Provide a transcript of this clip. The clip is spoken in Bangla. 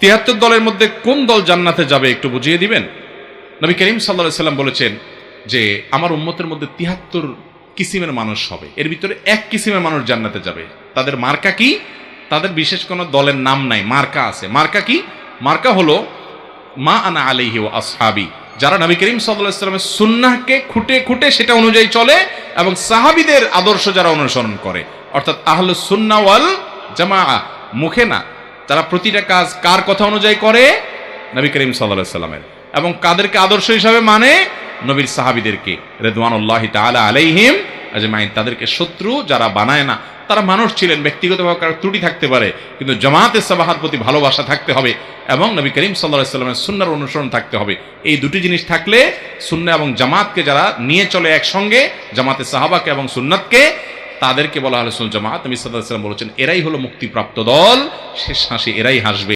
তিয়াত্তর দলের মধ্যে কোন দল জান্নাতে যাবে একটু বুঝিয়ে দিবেন? নবী করিম সাল্লা সাল্লাম বলেছেন যে, আমার উম্মতের মধ্যে তিয়াত্তর কিসিমের মানুষ হবে। এর ভিতরে এক কিসিমের মানুষ জান্নাতে যাবে। তাদের মার্কা কি? তাদের বিশেষ কোনো দলের নাম নাই। মার্কা আছে। মার্কা কি? মার্কা হলো মা আনা আলাইহি ও আসহাবি। যারা নবী করিম সাল্লাহ ইসলামের সুন্নাহকে খুঁটে খুঁটে সেটা অনুযায়ী চলে এবং সাহাবিদের আদর্শ যারা অনুসরণ করে। অর্থাৎ আহল সুন্না ওয়াল জামা মুখে না তারা প্রতিটা কাজ কার কথা অনুযায়ী করে? নবী করিম সাল্লামের। এবং কাদেরকে আদর্শ হিসাবে মানে? নবীর সাহাবিদেরকে, রেদওয়ানুল্লাহ তাআলা আলাইহিম আজমাইন। তাদেরকে শত্রু যারা বানায় না, তারা মানুষ ছিলেন, ব্যক্তিগতভাবে কারও ত্রুটি থাকতে পারে, কিন্তু জামাতে সাবাহার প্রতি ভালোবাসা থাকতে হবে এবং নবী করিম সাল্লাহ সাল্লামের সুন্নার অনুসরণ থাকতে হবে। এই দুটি জিনিস থাকলে সুন্না এবং জামাতকে যারা নিয়ে চলে একসঙ্গে, জামাতে সাহাবাকে এবং সুন্নাতকে তাদেরকে বলা হলো জামাত। নবী বলেছেন এরাই হলো মুক্তিপ্রাপ্ত দল। শেষ হাসি এরাই হাসবে।